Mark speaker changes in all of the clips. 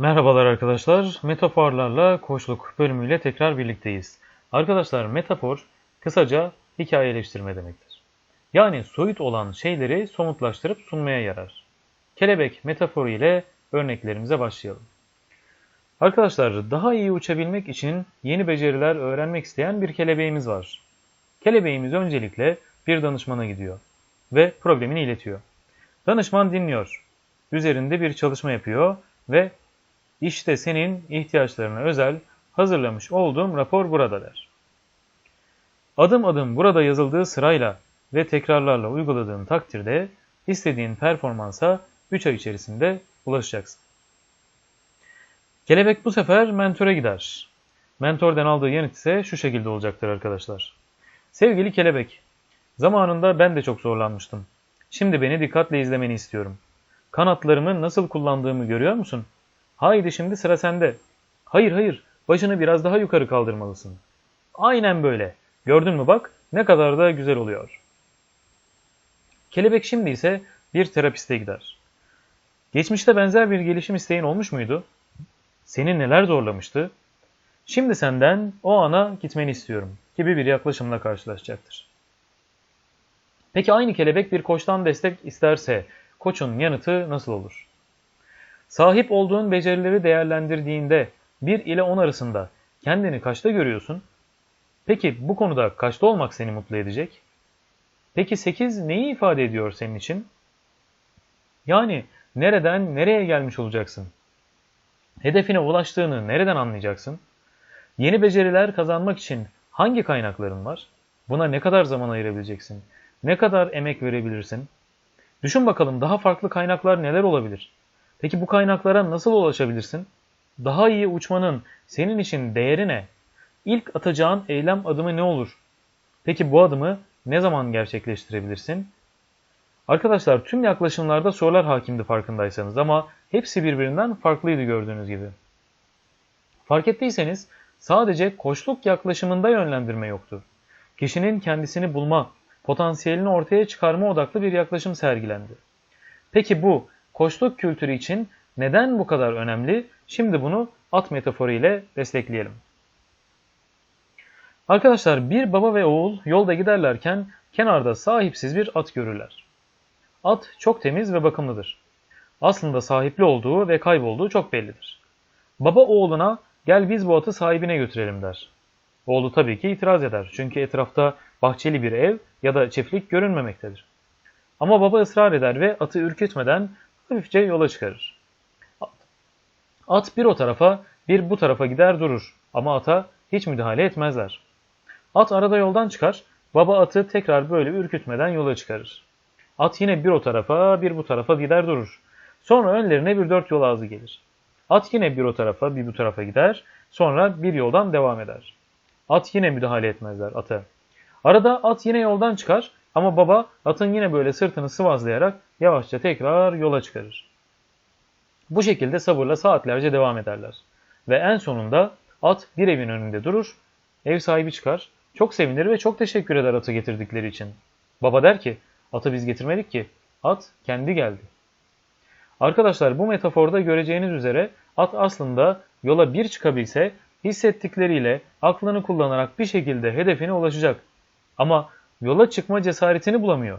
Speaker 1: Merhabalar arkadaşlar. Metaforlarla koçluk bölümüyle tekrar birlikteyiz. Arkadaşlar metafor kısaca hikayeleştirme demektir. Yani soyut olan şeyleri somutlaştırıp sunmaya yarar. Kelebek metaforu ile örneklerimize başlayalım. Arkadaşlar daha iyi uçabilmek için yeni beceriler öğrenmek isteyen bir kelebeğimiz var. Kelebeğimiz öncelikle bir danışmana gidiyor ve problemini iletiyor. Danışman dinliyor. Üzerinde bir çalışma yapıyor ve işte senin ihtiyaçlarına özel hazırlamış olduğum rapor burada der. Adım adım burada yazıldığı sırayla ve tekrarlarla uyguladığın takdirde istediğin performansa 3 ay içerisinde ulaşacaksın. Kelebek bu sefer mentöre gider. Mentordan aldığı yanıt ise şu şekilde olacaktır arkadaşlar. Sevgili kelebek, zamanında ben de çok zorlanmıştım. Şimdi beni dikkatle izlemeni istiyorum. Kanatlarımı nasıl kullandığımı görüyor musun? Haydi şimdi sıra sende. Hayır hayır, başını biraz daha yukarı kaldırmalısın. Aynen böyle. Gördün mü bak, ne kadar da güzel oluyor. Kelebek şimdi ise bir terapiste gider. Geçmişte benzer bir gelişim isteğin olmuş muydu? Seni neler zorlamıştı? Şimdi senden o ana gitmeni istiyorum gibi bir yaklaşımla karşılaşacaktır. Peki aynı kelebek bir koçtan destek isterse koçun yanıtı nasıl olur? Sahip olduğun becerileri değerlendirdiğinde 1 ile 10 arasında kendini kaçta görüyorsun? Peki bu konuda kaçta olmak seni mutlu edecek? Peki 8 neyi ifade ediyor senin için? Yani nereden nereye gelmiş olacaksın? Hedefine ulaştığını nereden anlayacaksın? Yeni beceriler kazanmak için hangi kaynakların var? Buna ne kadar zaman ayırabileceksin? Ne kadar emek verebilirsin? Düşün bakalım daha farklı kaynaklar neler olabilir? Peki bu kaynaklara nasıl ulaşabilirsin? Daha iyi uçmanın senin için değeri ne? İlk atacağın eylem adımı ne olur? Peki bu adımı ne zaman gerçekleştirebilirsin? Arkadaşlar tüm yaklaşımlarda sorular hakimdi farkındaysanız ama hepsi birbirinden farklıydı gördüğünüz gibi. Fark ettiyseniz sadece koçluk yaklaşımında yönlendirme yoktu. Kişinin kendisini bulma, potansiyelini ortaya çıkarma odaklı bir yaklaşım sergilendi. Peki bu koçluk kültürü için neden bu kadar önemli? Şimdi bunu at metaforu ile destekleyelim. Arkadaşlar bir baba ve oğul yolda giderlerken kenarda sahipsiz bir at görürler. At çok temiz ve bakımlıdır. Aslında sahipli olduğu ve kaybolduğu çok bellidir. Baba oğluna gel biz bu atı sahibine götürelim der. Oğlu tabii ki itiraz eder çünkü etrafta bahçeli bir ev ya da çiftlik görünmemektedir. Ama baba ısrar eder ve atı ürkütmeden hafifçe yola çıkarır. At bir o tarafa bir bu tarafa gider durur ama ata hiç müdahale etmezler. At arada yoldan çıkar, baba atı tekrar böyle ürkütmeden yola çıkarır. At yine bir o tarafa bir bu tarafa gider durur. Sonra önlerine bir dört yol ağzı gelir. At yine bir o tarafa bir bu tarafa gider, sonra bir yoldan devam eder. At yine müdahale etmezler ata. Arada at yine yoldan çıkar ama baba atın yine böyle sırtını sıvazlayarak yavaşça tekrar yola çıkarır. Bu şekilde sabırla saatlerce devam ederler. Ve en sonunda at bir evin önünde durur, ev sahibi çıkar, çok sevinir ve çok teşekkür eder atı getirdikleri için. Baba der ki, atı biz getirmedik ki, at kendi geldi. Arkadaşlar bu metaforda göreceğiniz üzere at aslında yola bir çıkabilse hissettikleriyle aklını kullanarak bir şekilde hedefine ulaşacak. Ama yola çıkma cesaretini bulamıyor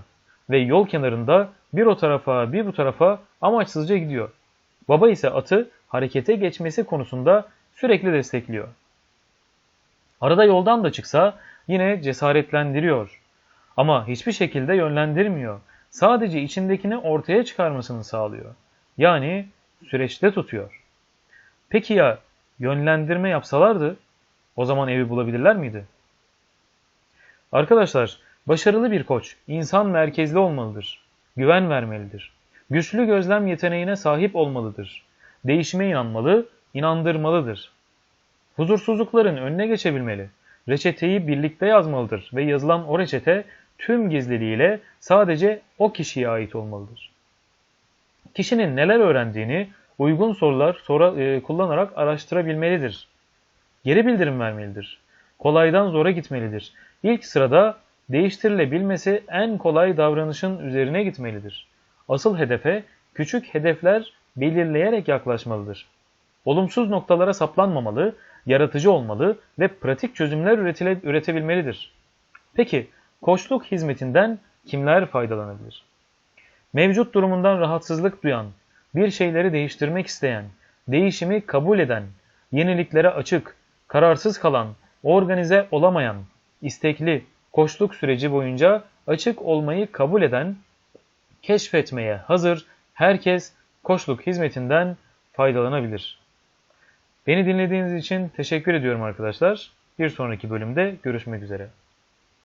Speaker 1: ve yol kenarında bir o tarafa bir bu tarafa amaçsızca gidiyor. Baba ise atı harekete geçmesi konusunda sürekli destekliyor. Arada yoldan da çıksa yine cesaretlendiriyor. Ama hiçbir şekilde yönlendirmiyor. Sadece içindekini ortaya çıkarmasını sağlıyor. Yani süreçte tutuyor. Peki ya yönlendirme yapsalardı o zaman evi bulabilirler miydi? Arkadaşlar başarılı bir koç insan merkezli olmalıdır. Güven vermelidir. Güçlü gözlem yeteneğine sahip olmalıdır. Değişime inanmalı, inandırmalıdır. Huzursuzlukların önüne geçebilmeli. Reçeteyi birlikte yazmalıdır ve yazılan o reçete tüm gizliliğiyle sadece o kişiye ait olmalıdır. Kişinin neler öğrendiğini uygun sorular sonra, e, kullanarak araştırabilmelidir. Geri bildirim vermelidir. Kolaydan zora gitmelidir. İlk sırada değiştirilebilmesi en kolay davranışın üzerine gitmelidir. Asıl hedefe küçük hedefler belirleyerek yaklaşmalıdır. olumsuz noktalara saplanmamalı, yaratıcı olmalı ve pratik çözümler üretile, üretebilmelidir. Peki, koçluk hizmetinden kimler faydalanabilir? Mevcut durumundan rahatsızlık duyan, bir şeyleri değiştirmek isteyen, değişimi kabul eden, yeniliklere açık, kararsız kalan, organize olamayan, istekli, koçluk süreci boyunca açık olmayı kabul eden, keşfetmeye hazır herkes koçluk hizmetinden faydalanabilir. Beni dinlediğiniz için teşekkür ediyorum arkadaşlar. Bir sonraki bölümde görüşmek üzere.